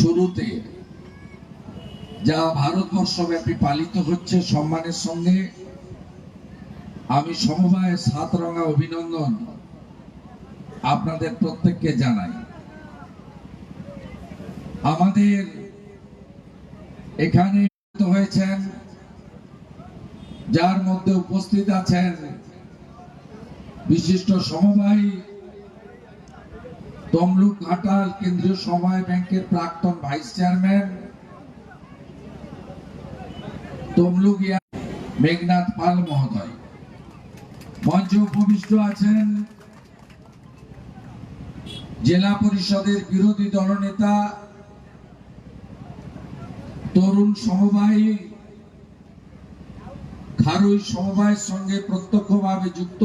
শুরুতে যা ভারতবর্ষব্যাপী পালিত হচ্ছে সম্মানের সঙ্গে, আমি সমবায় সাত রঙা অভিনন্দন আপনাদের প্রত্যেককে জানাই। আমাদের এখানে হয়েছেন, যার মধ্যে উপস্থিত আছেন বিশিষ্ট সমবায় তমলুক ঘাটাল কেন্দ্রীয় সমবায় ব্যাংকের প্রাক্তন ভাইস চেয়ারম্যান, তমলুক মেঘনাথ পাল মহোদয়। মঞ্চে উপবিষ্ট আছেন জেলা পরিষদের বিরোধী দলনেতা, তরুণ সমবায়, খারুই সমবায়ের সঙ্গে প্রত্যক্ষভাবে যুক্ত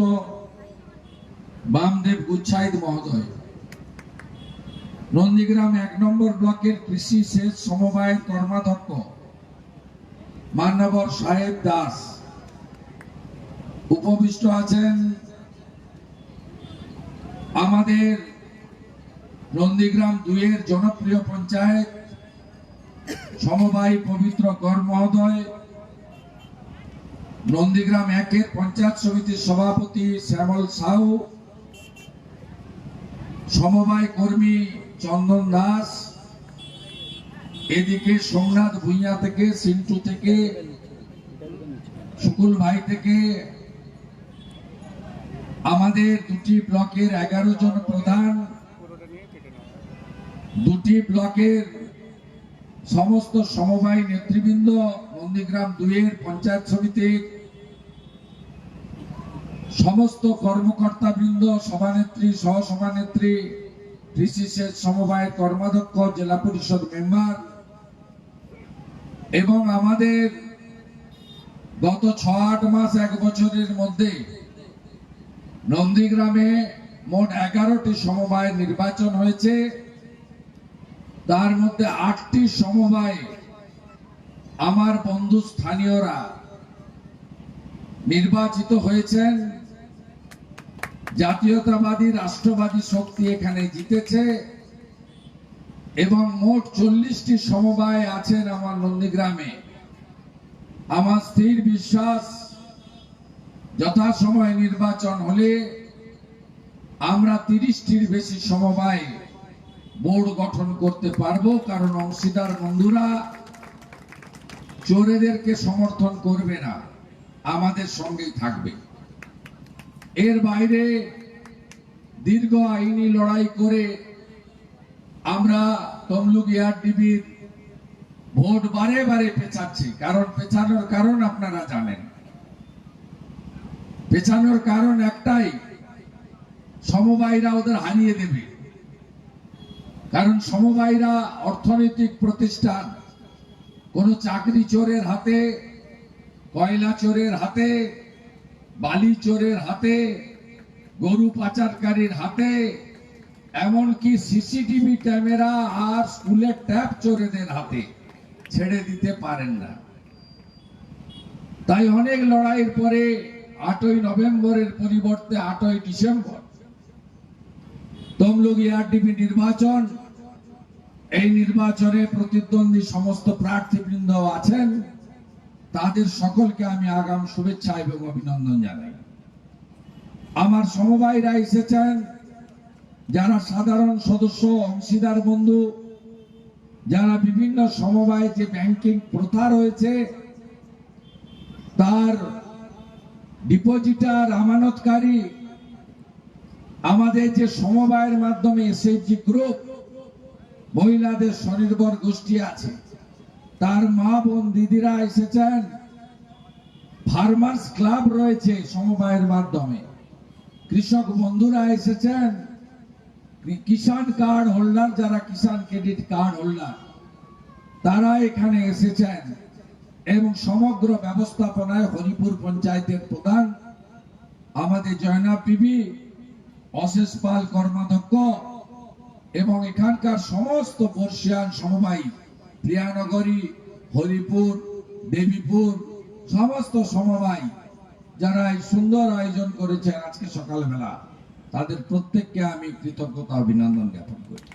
বামদেব গুচ্ছাইদ মহোদয়। নন্দীগ্রাম এক নম্বর ব্লকের কৃষি সেচ সমবায়ের কর্মাধ্যক্ষ। মান্যবর সাহেব দাস। উপবিষ্ট আছেন আমাদের নন্দীগ্রাম দুইয়ের জনপ্রিয় পঞ্চায়েত সমবায় পবিত্র কর মহোদয়, নন্দীগ্রাম একের পঞ্চায়েত সমিতির সভাপতি শ্যামল সাহু, সমবায় কর্মী চন্দন দাস, এদিকে সোমনাথ ভুইয়া থেকে, সিন্টু থেকে, শুকুল ভাই থেকে, আমাদের দুটি ব্লকের এগারো জন প্রধান, দুটি ব্লকের সমস্ত সমবায় নেতৃবৃন্দ, নন্দীগ্রাম দুইয়ের পঞ্চায়েত সমিতির সমস্ত কর্মকর্তা বৃন্দ সভানেত্রী সহ সেচ সমবায়ের কর্মাধ্যক্ষ, জেলা পরিষদ মেম্বার এবং আমাদের গত ছ আট মাস, এক বছরের মধ্যে নন্দীগ্রামে মোট এগারোটি সমবায় নির্বাচন হয়েছে। তার মধ্যে আটটি সমবায় আমার বন্ধু স্থানীয়রা নির্বাচিত হয়েছেন। জাতীয়তাবাদী রাষ্ট্রবাদী শক্তি এখানে জিতেছে এবং মোট চল্লিশটি সমবায় আছেন আমার নন্দীগ্রামে। আমার স্থির বিশ্বাস, যথাসময়ে নির্বাচন হলে আমরা তিরিশটির বেশি সমবায় বোর্ড গঠন করতে পারব। কারণ অংশীদার বন্ধুরা চোরেদেরকে সমর্থন করবে না, আমাদের সঙ্গেই থাকবে। এর বাইরে দীর্ঘ আইনি লড়াই করে আমরা তমলুক এয়ারডিবির ভোট বারে বারে পেছাচ্ছি। কারণ পেছানোর কারণ আপনারা জানেন। পেছানোর কারণ একটাই, সমবায়রা ওদের হারিয়ে দেবে। কারণ সমবায়রা অর্থনৈতিক প্রতিষ্ঠান, কোন চাকরি চোরের হাতে, কয়লা চোরের হাতে বালি চোরের হাতে, গরু পাচারকারীর হাতে, এমনকি সিসিটিভি ক্যামেরা আর স্কুলের ট্যাব চোরেদের হাতে ছেড়ে দিতে পারেন না। তাই অনেক লড়াইয়ের পরে আটই নভেম্বরের পরিবর্তে আটই ডিসেম্বর তমলুক এআরডিপি নির্বাচন, এই নির্বাচনে প্রতিদ্বন্দ্বী সমস্ত প্রার্থীবৃন্দ আছেন। তাদের সকলকে আমি আগাম শুভেচ্ছা এবং অভিনন্দন জানাই। আমার সমবায়রা এসেছেন, যারা সাধারণ সদস্য, অংশীদার বন্ধু, যারা বিভিন্ন সমবায় যে ব্যাংকিং প্রথা রয়েছে, তার ডিপোজিটার, আমানতকারী, আমাদের যে সমবায়ের মাধ্যমে এসএইচজি গ্রুপ, মহিলাদের স্বনির্ভর গোষ্ঠী আছে। তার মা বোন দিদিরা এসেছেন। ফার্মার্স ক্লাব রয়েছে সমবায়ের মাধ্যমে। কৃষক বন্ধুরা এসেছেন। কিষাণ কার্ড হোল্ডার যারা কিষাণ ক্রেডিট কার্ড হোল্ডার তারা এখানে এসেছেন এবং সমগ্র ব্যবস্থাপনায় হরিপুর পঞ্চায়েতের প্রধান আমাদের জয়নাব বিবি, অশেষ পাল কর্মাধ্যক্ষ এবং এখানকার সমস্ত বর্ষিয়ান সমবায়ী প্রিয়ানগরী, হরিপুর, দেবীপুর, সমস্ত সমবায় যারা এই সুন্দর আয়োজন করেছেন আজকে সকালবেলা, তাদের প্রত্যেককে আমি কৃতজ্ঞতা, অভিনন্দন জ্ঞাপন করি।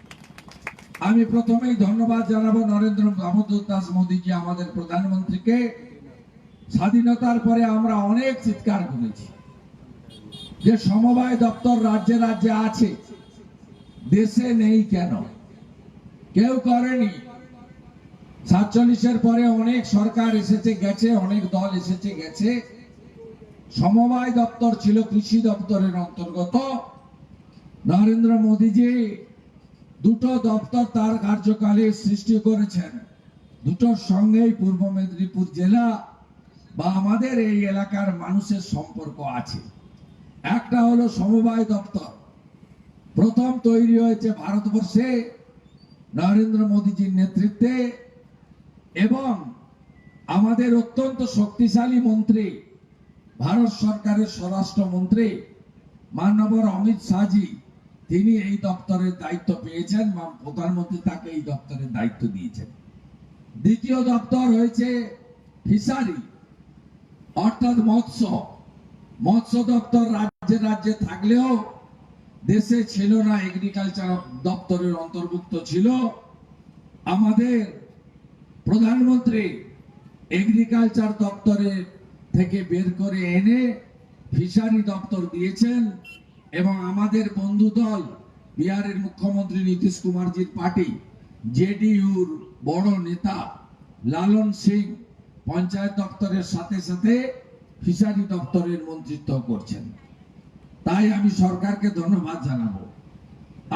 আমি প্রথমেই ধন্যবাদ জানাব নরেন্দ্র দামোদর দাস মোদীজি, আমাদের প্রধানমন্ত্রীকে। স্বাধীনতার পরে আমরা অনেক চিৎকার করেছি। যে সমবায় দপ্তর রাজ্যে রাজ্যে আছে, দেশে নেই কেন? কেউ করেনি। সাতচল্লিশের পরে অনেক সরকার এসেছে, গেছে, অনেক দল এসেছে, গেছে। সমবায় দপ্তর ছিল, কৃষি দপ্তরের অন্তর্গত। নরেন্দ্র মোদীজি দুটো দপ্তর তার কার্যকালে সৃষ্টি করেছেন। দুটোর সঙ্গেই পূর্ব মেদিনীপুর জেলা বা আমাদের এই এলাকার মানুষের সম্পর্ক আছে। একটা হলো সমবায় দপ্তর। প্রথম তৈরি হয়েছে ভারতবর্ষে নরেন্দ্র মোদীজির নেতৃত্বে। এবং আমাদের অত্যন্ত শক্তিশালী মন্ত্রী, ভারত সরকারের স্বরাষ্ট্রমন্ত্রী, মানবর অমিত শাহজি, তিনি এই দপ্তরের দায়িত্ব পেয়েছেন বা প্রধানমন্ত্রী তাকে এই দপ্তরের দায়িত্ব দিয়েছেন। দ্বিতীয় দপ্তর হয়েছে ফিশারি, অর্থাৎ মৎস্য। মৎস্য দপ্তর রাজ্যে রাজ্যে থাকলেও দেশে ছিল না এগ্রিকালচার দপ্তরের অন্তর্ভুক্ত ছিল। আমাদের প্রধানমন্ত্রী এগ্রিকালচার দপ্তরের থেকে বের করে এনে ফিশারি দপ্তর দিয়েছেন এবং আমাদের বন্ধু দল, বিহারের মুখ্যমন্ত্রী নীতিশ কুমারজির পার্টি জেডিইউর বড় নেতা লালন সিং পঞ্চায়েত দপ্তরের সাথে সাথে ফিশারি দপ্তরের মন্ত্রিত্ব করছেন। তাই আমি সরকারকে ধন্যবাদ জানাব।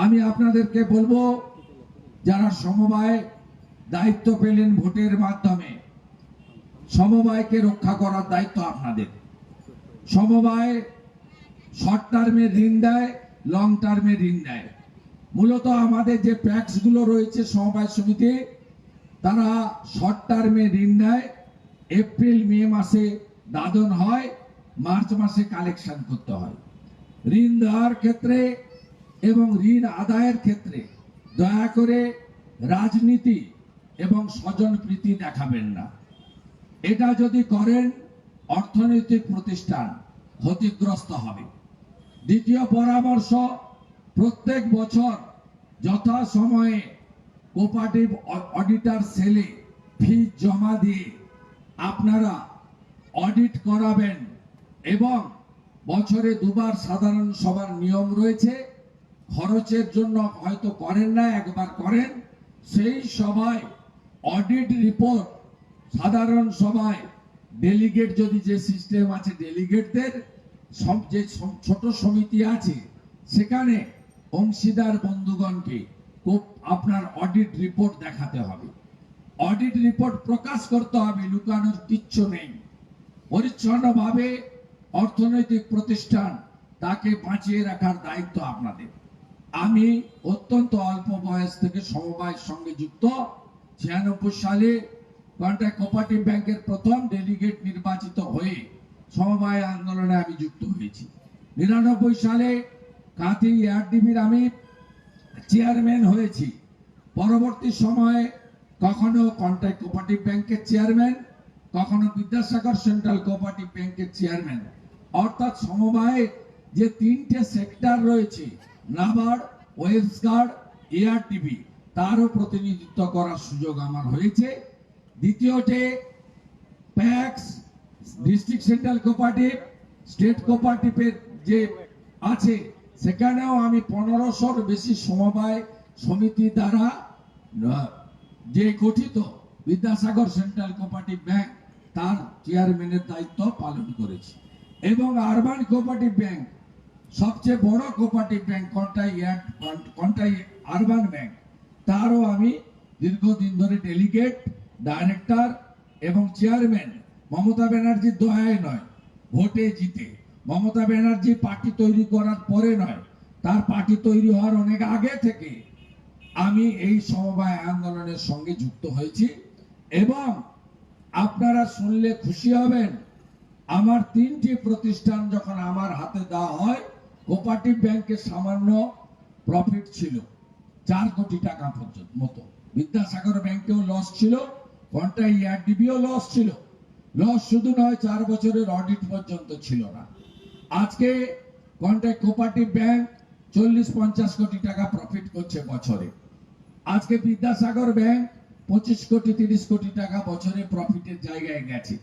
আমি আপনাদেরকে বলব, যারা সমবায় দায়িত্ব পেলেন ভোটের মাধ্যমে। সমবায়কে রক্ষা করার দায়িত্ব আপনাদের। সমবায় শর্ট টার্মে ঋণ দেয় লং টার্মে ঋণ দেয়। মূলত আমাদের যে প্যাক্সগুলো রয়েছে সমবায় সমিতি, তারা শর্ট টার্মে ঋণ দেয় এপ্রিল মে মাসে দাদন হয় মার্চ মাসে কালেকশন করতে হয়। ঋণ দেওয়ার ক্ষেত্রে এবং ঋণ আদায়ের ক্ষেত্রে দয়া করে রাজনীতি এবং স্বজন প্রীতি দেখাবেন না। এটা যদি করেন, অর্থনৈতিক প্রতিষ্ঠান ক্ষতিগ্রস্ত হবে। দ্বিতীয় পরামর্শ, প্রত্যেক বছর যথা সময়ে কোপারেটিভ অডিটর সেলে ফি জমা দিয়ে আপনারা অডিট করাবেন এবং বছরে দুবার সাধারণ সভার নিয়ম রয়েছে। খরচের জন্য হয়তো করেন না, একবার করেন। সেই সভায় অডিট রিপোর্ট সাধারণ সভায় ডেলিগেট যদি যে সিস্টেম আছে ডেলিগেটদের যে ছোট সমিতি আছে, সেখানে অংশীদার বন্ধুগণকে আপনার অডিট রিপোর্ট দেখাতে হবে। অডিট রিপোর্ট প্রকাশ করতে হবে, লুকানোর কিচ্ছু নেই। পরিচ্ছন্নভাবে অর্থনৈতিক প্রতিষ্ঠান তাকে বাঁচিয়ে রাখার দায়িত্ব আপনাদের। আমি অত্যন্ত অল্প বয়স থেকে সমবায়ের সঙ্গে যুক্ত। ছিয়ানব্বই সালে কন্ট্রাক্ট কোপারেটিভ ব্যাংকের প্রথম ডেলিগেট নির্বাচিত হয়ে সমবায় আন্দোলনে আমি যুক্ত হয়েছি। নিরানব্বই সালে কাঁথি এয়ারডিবির আমি চেয়ারম্যান হয়েছি। পরবর্তী সময়ে কখনো কন্ট্রাক্ট কোপারেটিভ ব্যাংকের চেয়ারম্যান, কখনো বিদ্যাসাগর সেন্ট্রাল কোপারেটিভ ব্যাংকের চেয়ারম্যান। অর্থাৎ সমবায়ে যে তিনটে সেক্টর রয়েছে নাবার্ড গার্ড এআরটিভি তারও প্রতিনিধিত্ব করার সুযোগ আমার হয়েছে। দ্বিতীয়তে PACS district central cooperative state কোপারেটিভের যে আছে, সেখানেও আমি পনেরোশোর বেশি সমবায় সমিতি দ্বারা যে গঠিত বিদ্যাসাগর সেন্ট্রাল কোপারেটিভ ব্যাংক তার চেয়ারম্যানের দায়িত্ব পালন করেছি। এবং আরবান কোপারেটিভ ব্যাংক সবচেয়ে বড় cooperative bank Contai Contai urban bank তারও আমি দীর্ঘদিন ধরে ডেলিগেট ডাইরেক্টর এবং চেয়ারম্যান মমতা ব্যানার্জির দয়ায় নয়, ভোটে জিতে। মমতা ব্যানার্জি পার্টি তৈরি করার পরে নয়, তার পার্টি তৈরি হওয়ার অনেক আগে থেকে আমি এই সমবায় আন্দোলনের সঙ্গে যুক্ত হয়েছি এবং আপনারা শুনলে খুশি হবেন, আমার তিনটি প্রতিষ্ঠান যখন আমার হাতে দেওয়া হয় কোপারেটিভ ব্যাংকের সামান্য প্রফিট ছিল। চার কোটি টাকা পর্যন্ত মতো। বিদ্যাসাগর ব্যাংকেও লস ছিল ঘণ্টা ইয়ারডিবিও লস ছিল। লস শুধু নয়, চার বছরের অডিট পর্যন্ত ছিল না। আজকে কন্ট্যাক্ট কোপারেটিভ ব্যাংক চল্লিশ পঞ্চাশ কোটি টাকা প্রফিট করছে বছরে। আজকে বিদ্যাসাগর ব্যাংক পঁচিশ কোটি, তিরিশ কোটি টাকা বছরে প্রফিটের জায়গায় গেছে।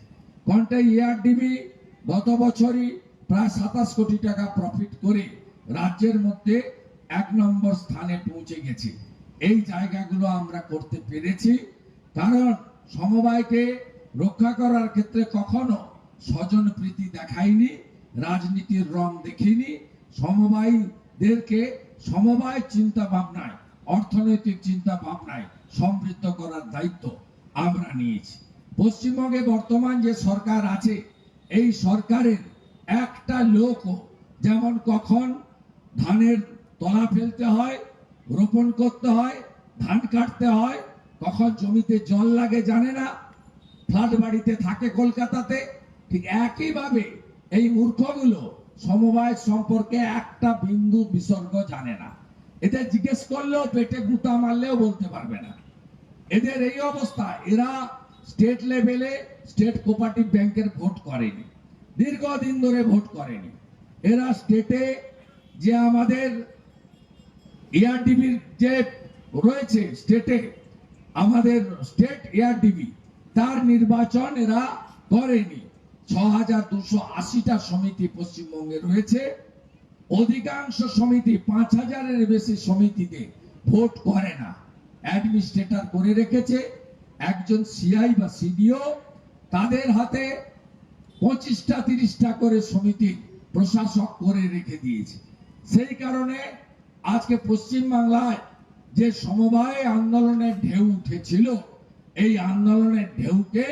কন্টা ইয়ারডিবি গত বছরই প্রায় সাতাশ কোটি টাকা প্রফিট করে রাজ্যের মধ্যে এক নম্বর স্থানে পৌঁছে গেছে। এই জায়গাগুলো আমরা করতে পেরেছি। কারণ সমবায়কে রক্ষা করার ক্ষেত্রে কখনো স্বজন প্রীতি দেখাইনি রাজনীতির রং দেখিনি। সমবায়ীদেরকে সমবায় চিন্তা ভাবনায় অর্থনৈতিক চিন্তা ভাবনায় সমৃদ্ধ করার দায়িত্ব আমরা নিয়েছি। পশ্চিমবঙ্গে বর্তমান যে সরকার আছে, এই সরকারের একটা লোক যেমন কখন ধানের তলা ফেলতে হয়, রোপণ করতে হয়, ধান কাটতে হয়, কখন জমিতে জল লাগে জানে না ফ্ল্যাট বাড়িতে থাকে কলকাতাতে, ঠিক একইভাবে এই মূর্খগুলো সমবায় সম্পর্কে একটা বিন্দু বিসর্গ জানে না। এদের জিজ্ঞেস করলেও পেটে গুতা মারলেও বলতে পারবে না। এদের এই অবস্থা, এরা স্টেট লেভেলে স্টেট কোপারেটিভ ব্যাংকের ভোট করেনি, দীর্ঘদিন ধরে ভোট করেনি। এরা স্টেটে যে আমাদের এআরডিবির যে রয়েছে স্টেটে আমাদের স্টেট এআরডিবি তার নির্বাচন এরা করেনি। ছ হাজার দুশো আশিটা সমিতি পশ্চিমবঙ্গে রয়েছে। অধিকাংশ সমিতি পাঁচ হাজারের বেশি সমিতিতে ভোট করে না। অ্যাডমিনিস্ট্রেটর করে রেখেছে। একজন সিআই বা সিডিও তাদের হাতে পঁচিশটা, তিরিশটা করে সমিতির প্রশাসক করে রেখে দিয়েছে। সেই কারণে আজকে পশ্চিম বাংলায় যে সমবায় আন্দোলনের ঢেউ উঠেছিল, এই আন্দোলনের ঢেউকে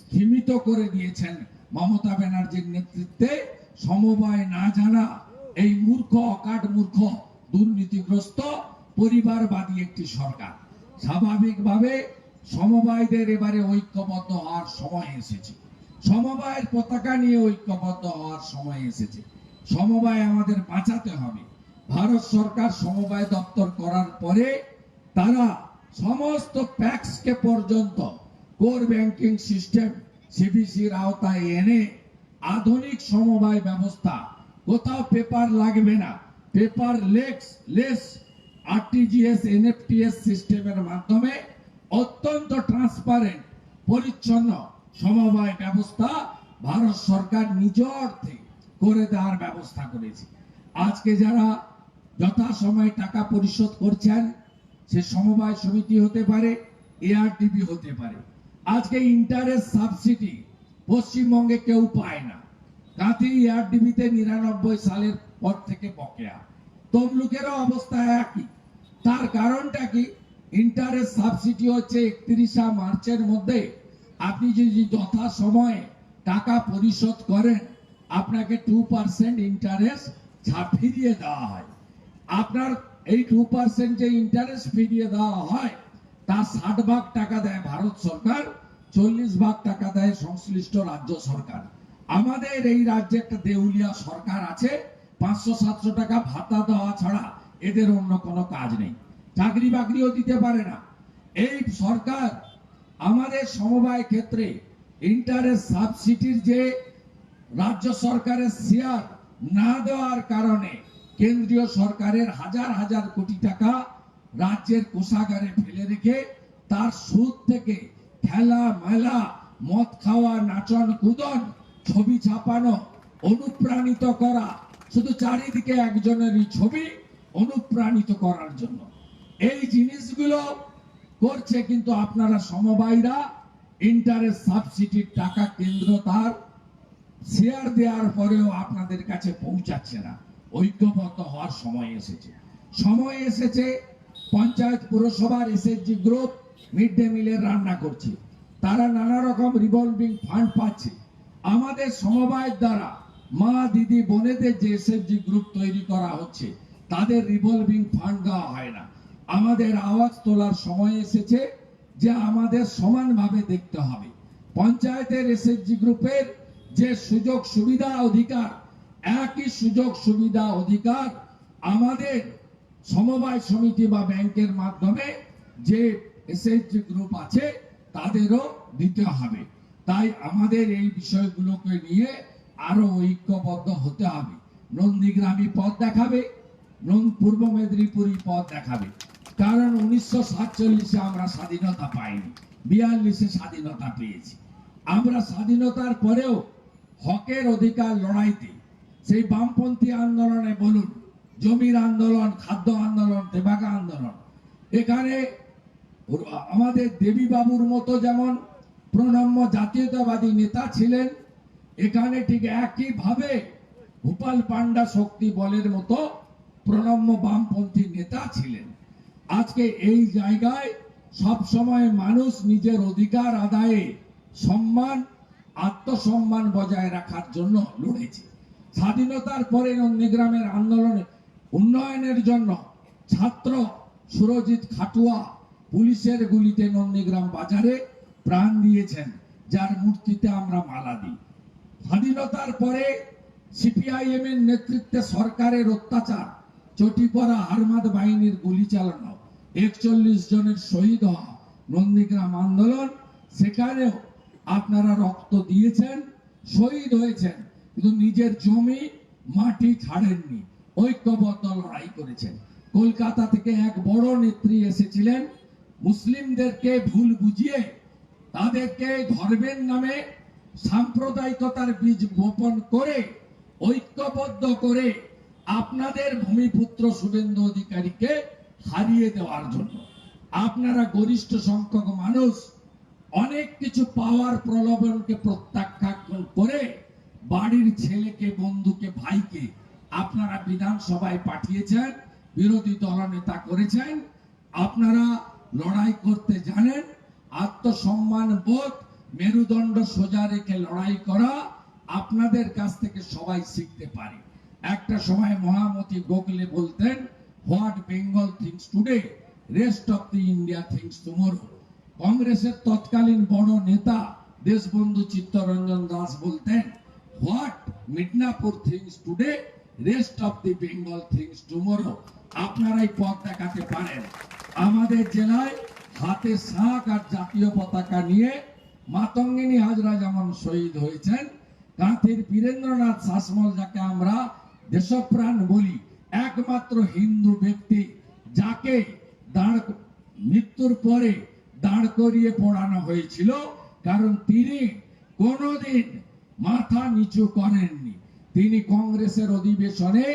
স্থিমিত করে দিয়েছেন মমতা ব্যানার্জির নেতৃত্বে। সমবায় না জানা এই মূর্খ, অকাট মূর্খ, দুর্নীতিগ্রস্ত, পরিবারবাদী একটি সরকার। স্বাভাবিকভাবে সমবায়দের এবারে ঐক্যবদ্ধ হওয়ার সময় এসেছে। সমবায়ের পতাকা নিয়ে ঐক্যবদ্ধ হওয়ার সময় এসেছে। সমবায় আমাদের বাঁচাতে হবে। ভারত সরকার সমবায় দপ্তর করার পরে তারা সমস্ত প্যাক্সকে পর্যন্ত কোর ব্যাংকিং সিস্টেম, সিবিসির আওতায় এনে আধুনিক সমবায় ব্যবস্থা। কোথাও পেপার লাগবে না। Paperless, less RTGS, NFTS সিস্টেমের মাধ্যমে অত্যন্ত ট্রান্সপারেন্ট, পরিচ্ছন্ন সমবায় ব্যবস্থা ভারত সরকার নিজ অর্থে করে দেওয়ার ব্যবস্থা করেছে। আজকে যারা যথাসময়ে টাকা পরিশোধ করছেন, সে সমবায় সমিতি হতে পারে এআরটিবি হতে পারে। আজকে ইন্টারেস্ট সাবসিডি পশ্চিমবঙ্গে কেউ পায় না। কাঁথি এআরডিবিতে নিরানব্বই সালের পর থেকে বকেয়া। তমলুকেরও অবস্থা একই। তার কারণটা কি? ইন্টারেস্ট সাবসিডি হচ্ছে একত্রিশা মার্চের মধ্যে। আপনি যদি যথা সময়ে টাকা পরিশোধ করেন, আপনাকে টু পার্সেন্ট ইন্টারেস্ট ফিরিয়ে দেওয়া হয়। আপনার এই টু পার্সেন্ট যে ইন্টারেস্ট ফিরিয়ে দেওয়া হয় তার ষাট ভাগ টাকা দেয় ভারত সরকার, চল্লিশ ভাগ টাকা দেয় সংশ্লিষ্ট রাজ্য সরকার। আমাদের এই রাজ্যে একটা দেউলিয়া সরকার আছে, পাঁচশো সাতশো টাকা ভাতা দেওয়া ছাড়া এদের অন্য কোনো কাজ নেই। চাকরি বাকরিও দিতে পারে না। এই সরকার আমাদের সমবায় ক্ষেত্রে ইন্টারেস্ট সাবসিডির যে রাজ্য সরকারের শেয়ার না দেওয়ার কারণে কেন্দ্রীয় সরকারের হাজার হাজার কোটি টাকা রাজ্যের কোষাগারে ফেলে রেখে তার সুদ থেকে খেলা, মেলা, মদ খাওয়া, নাচন, কুদন, ছবি ছাপানো, অনুপ্রাণিত করা, শুধু চারিদিকে একজনেরই ছবি, অনুপ্রাণিত করার জন্য। এই জিনিসগুলো করছে কিন্তু আপনারা সমবায়রা ইন্টারেস্ট সাবসিডির টাকা কেন্দ্র তার শেয়ার দেওয়ার পরেও আপনাদের কাছে পৌঁছাচ্ছে না। ঐক্যবদ্ধ হওয়ার সময় এসেছে। সময় এসেছে, পঞ্চায়েত পুরসভার এসএসজি গ্রুপ মিড ডে মিলের রান্না করছে। তারা নানা রকম রিভলভিং ফান্ড পাচ্ছে। আমাদের সমবায়ের দ্বারা মা, দিদি, বোনেদের যে এসএসজি গ্রুপ তৈরি করা হচ্ছে, তাদের রিভলভিং ফান্ড দেওয়া হয় না। আমাদের আওয়াজ তোলার সময় এসেছে যে আমাদের সমানভাবে দেখতে হবে। পঞ্চায়েতের এসএসজি গ্রুপের যে সুযোগ সুবিধা অধিকার একই সুযোগ, সুবিধা, অধিকার আমাদের সমবায় সমিতি বা ব্যাংকের মাধ্যমে যে এসএসজি গ্রুপ আছে, তাদেরও দিতে হবে। তাই আমাদের এই বিষয়গুলোকে নিয়ে আরও ঐক্যবদ্ধ হতে হবে। নন্দীগ্রামী পথ দেখাবে পূর্ব মেদিনীপুরি পথ দেখাবে। কারণ উনিশশো সাতচল্লিশে আমরা স্বাধীনতা পাইনি, বিয়াল্লিশে স্বাধীনতা পেয়েছি। আমরা স্বাধীনতার পরেও হকের অধিকার লড়াইতে সেই বামপন্থী আন্দোলনে বলুন, জমির আন্দোলন, খাদ্য আন্দোলন তেবাগা আন্দোলন। এখানে আমাদের দেবী বাবুর মতো যেমন প্রণম্য জাতীয়তাবাদী নেতা ছিলেন, এখানে ঠিক একইভাবে ভূপাল পান্ডা শক্তি বলের মতো প্রণম্য বামপন্থী নেতা ছিলেন। আজকে এই জায়গায় সব সময় মানুষ নিজের অধিকার আদায়ে সম্মান, আত্মসম্মান বজায় রাখার জন্য লড়েছে। স্বাধীনতার পরে নন্দীগ্রামের আন্দোলনে উন্নয়নের জন্য ছাত্র সুরজিৎ খাটুয়া পুলিশের গুলিতে নন্দীগ্রাম বাজারে প্রাণ দিয়েছেন, যার মূর্তিতে আমরা মালা দিই। স্বাধীনতার পরে সিপিআইএম এর নেতৃত্বে সরকারের অত্যাচার, চটিপড়া হারমাদ বাহিনীর গুলি চালানো, একচল্লিশ জনের শহীদ হওয়া নন্দীগ্রাম আন্দোলন, সেখানেও আপনারা রক্ত দিয়েছেন, শহীদ হয়েছেন। কিন্তু নিজের জমি মাটি ছাড়েননি। ঐক্যবদ্ধ লড়াই করেছেন। কলকাতা থেকে এক বড় নেত্রী এসেছিলেন। মুসলিমদেরকে ভুল বুঝিয়ে তাদেরকে ধর্মের নামে সাম্প্রদায়িকতার বীজ বপন করে, ঐক্যবদ্ধ করে আপনাদের ভূমিপুত্র শুভেন্দু অধিকারীকে হারিয়ে দেওয়ার জন্য। আপনারা গরিষ্ঠ সংখ্যক মানুষ, অনেক কিছু পাওয়ার প্রলোভনকে প্রত্যাখ্যান করে বাড়ির ছেলেকে, বন্ধুকে, ভাইকে আপনারা বিধানসভায় পাঠিয়েছেন, বিরোধী দলনেতা করেছেন, আপনারা লড়াই করতে জানেন, আত্মসম্মান বোধ, মেরুদণ্ড সোজা রেখে লড়াই করা আপনাদের কাছ থেকে সবাই শিখতে পারে। একটা সময় মহামতি গোখলে বলতেন, what Bengal thinks today, rest of the India thinks tomorrow. কংগ্রেসের তৎকালীন বড় নেতা দেশবন্ধু চিত্তরঞ্জন দাস বলতেন what Midnapore thinks today rest of the Bengal thinks tomorrow আপনারাই পথ দেখাতে পারেন আমাদের জেলায় হাতে শাঁখ আর জাতীয় পতাকা নিয়ে মাতঙ্গিনী হাজরা যেমন শহীদ হয়েছেন কাঁথির বীরেন্দ্রনাথ শাসমল যাকে আমরা দেশপ্রাণ বলি একমাত্র হিন্দু ব্যক্তি যাকে দাঁড় মৃত্যুর পরে দাঁড় করিয়ে পড়ানো হয়েছিল কারণ তিনি কোনোদিন মাথা নিচু করেননি। তিনি কংগ্রেসের অধিবেশনে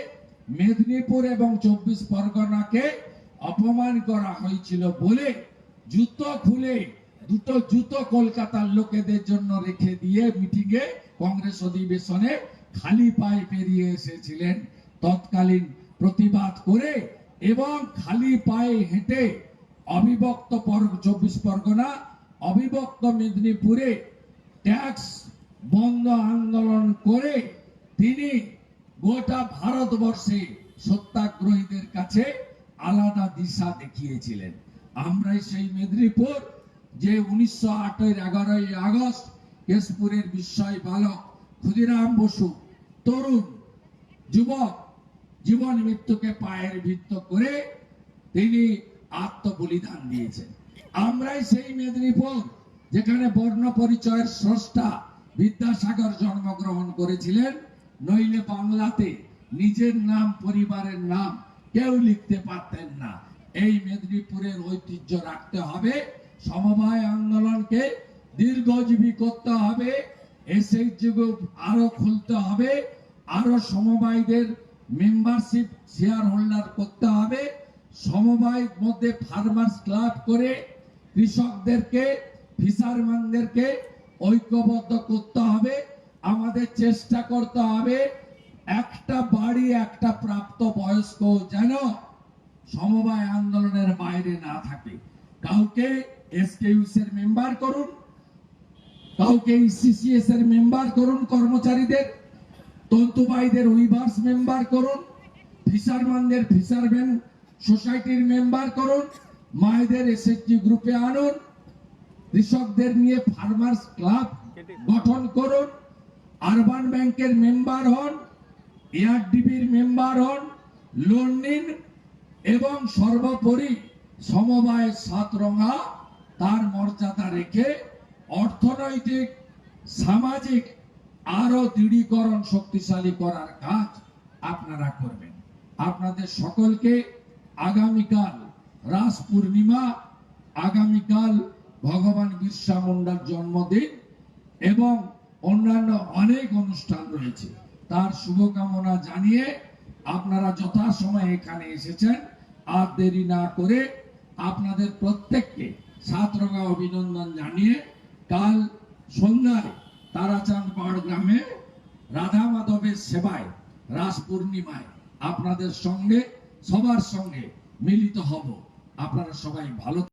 মেদিনীপুর এবং চব্বিশ পরগনাকে অপমান করা হয়েছিল বলে জুতো খুলে, দুটো জুতো কলকাতার লোকেদের জন্য রেখে দিয়ে মিটিংয়ে কংগ্রেস অধিবেশনে খালি পায়ে পেরিয়ে এসেছিলেন। তৎকালীন প্রতিবাদ করে এবং খালি পায়ে হেঁটে অবিভক্ত চব্বিশ পরগনা, অবিভক্ত মেদিনীপুরে ট্যাক্স বন্ধ আন্দোলন করে তিনি গোটা ভারতবর্ষে সত্যাগ্রহীদের কাছে আলাদা দিশা দেখিয়েছিলেন। আমরাই সেই মেদিনীপুর যে উনিশশো আটের এগারোই আগস্ট কেশপুরের বিস্ময় বালক ক্ষুদিরাম বসু তরুণ যুবক জীবন মৃত্যুকে পায়ের ভিত্ত করে তিনি আত্মবলিদান দিয়েছেন। আমরাই সেই মেদিনীপুর যেখানে বর্ণ পরিচয়ের স্রষ্টা বিদ্যাসাগর জন্মগ্রহণ করেছিলেন, নইলে বাংলাতে নিজের নাম, পরিবারের নাম কেউ লিখতে পারতেন না। এই মেদিনীপুরের ঐতিহ্য রাখতে হবে, সমবায় আন্দোলনকে দীর্ঘজীবী করতে হবে, এসএইচ যুগ আরও খুলতে হবে, আরও সমবায়দের মেম্বারশিপ শেয়ার হোল্ডার করতে হবে, সমবায় মধ্যে ফার্মার্স ক্লাব করে কৃষকদেরকে ফিশারম্যানদেরকে ঐক্যবদ্ধ করতে হবে, আমাদের চেষ্টা করতে হবে একটা বাড়ি, একটা প্রাপ্ত বয়স্ক যেন সমবায় আন্দোলনের বাইরে না থাকে। কাউকে এসকেইউস এর মেম্বার করুন, কাউকে সিসিএস এর মেম্বার করুন, কর্মচারীদের, তন্তুবাইদের উইভার্স মেম্বার করুন, ফিশারম্যানদের, ফিশারম্যান সোসাইটির মেম্বার করুন, মায়েদের এসএসজি গ্রুপে আনুন কৃষকদের নিয়ে ফার্মার্স ক্লাব গঠন করুন। আরবান ব্যাংকের মেম্বার হন এআরডিবির মেম্বার হন লোন নিন এবং সর্বোপরি সমবায় সাতরঙা তার মর্যাদা রেখে অর্থনৈতিক, সামাজিক আরও দৃঢ়ীকরণ শক্তিশালী করার কাজ আপনারা করবেন। আপনাদের সকলকে আগামীকাল রাস পূর্ণিমা, আগামীকাল ভগবান বিরসা মুন্ডার জন্মদিন এবং অন্যান্য অনেক অনুষ্ঠান রয়েছে। তার শুভকামনা জানিয়ে আপনারা যথাসময়ে এখানে এসেছেন। আর দেরি না করে আপনাদের প্রত্যেককে সাতরঙা অভিনন্দন জানিয়ে কাল সন্ধ্যায় তারাচাঁদ পাহাড় গ্রামে রাধা মাধবের সেবায় রাস পূর্ণিমায় আপনাদের সঙ্গে, সবার সঙ্গে মিলিত হব। আপনারা সবাই ভালো